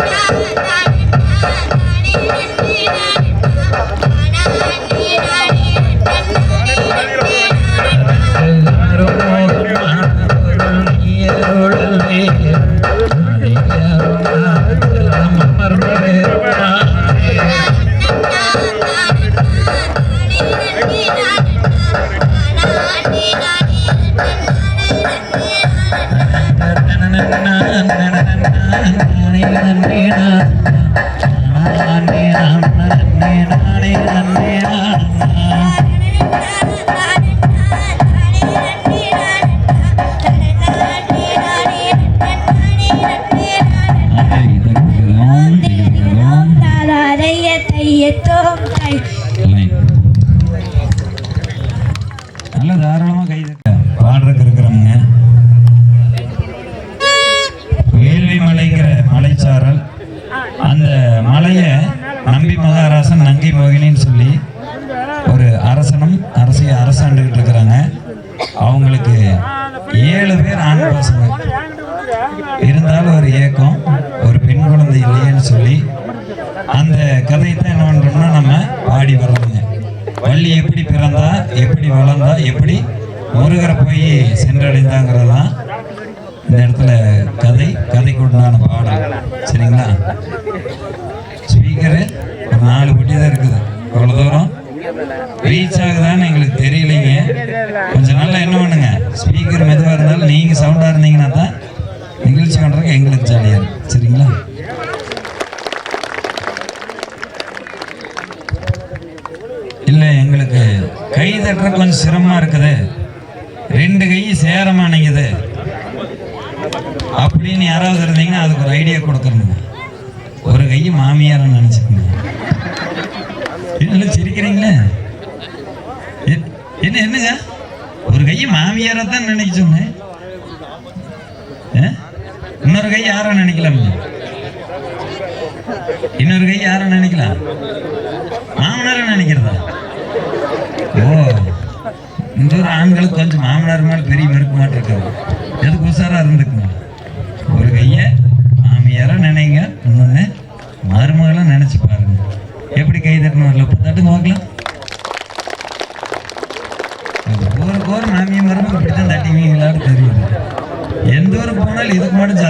¡Vamos! நல்ல சொல்லி ஒரு அரசனும் அரசிய அரசாண்டுகிட்டு இருக்கிறாங்க. அவங்களுக்கு ஏழு பேர் ஆண் பசங்க. இருந்தாலும் ஒரு ஏக்கம் ஒரு பெண் குழந்தை இல்லையேன்னு சொல்லி அந்த கதையை தான் என்ன பண்ணுறோம்னா நம்ம பாடி வர்றோங்க வள்ளி எப்படி பிறந்தா எப்படி வளர்ந்தா எப்படி முருகரை போய் சென்றடைந்தாங்கிறது தான் இந்த இடத்துல கதை. கதைக்கு உண்டான பாடல். சரிங்களா? ஸ்பீக்கரு ஒரு நாலு பட்டி தான் இருக்குது. அவ்வளோ தூரம் ரீச் ஆகுதான்னு எங்களுக்கு தெரியலைங்க. கொஞ்சம் நாளில் என்ன பண்ணுங்க? ஸ்பீக்கர் மெதுவாக இருந்தாலும் நீங்கள் சவுண்டாக இருந்தீங்கன்னா தான் நிகழ்ச்சி பண்ணுறதுக்கு எங்களுக்கு ஜாலியாக இருக்கும். சரிங்களா? இல்லை எங்களுக்கு கை தட்டுற கொஞ்சம் சிரமமாக இருக்குது. ரெண்டு கை சேர மாட்டேங்குது அப்படின்னு யாராவது இருந்தீங்கன்னா அதுக்கு ஒரு ஐடியா கொடுக்குறேங்க ஒரு கை மாமியார நினைச்சுக்கோங்க. என்ன சிரிக்கிறீங்களே? என்ன என்னங்க? ஒரு கை மாமியார தான் நினைக்க சொன்னேன். இன்னொரு கை யாரோ நினைக்கலாம் இன்னொரு கை யாரோ நினைக்கலாம் மாமனார நினைக்கிறதா? ஓ இந்த ஒரு ஆண்களுக்கு கொஞ்சம் மாமனார் மேலே பெரிய மறுக்க மாட்டிருக்காங்க எதுக்கு உஷாரா இருந்துக்குமா ಮಾಡಿದ್ರು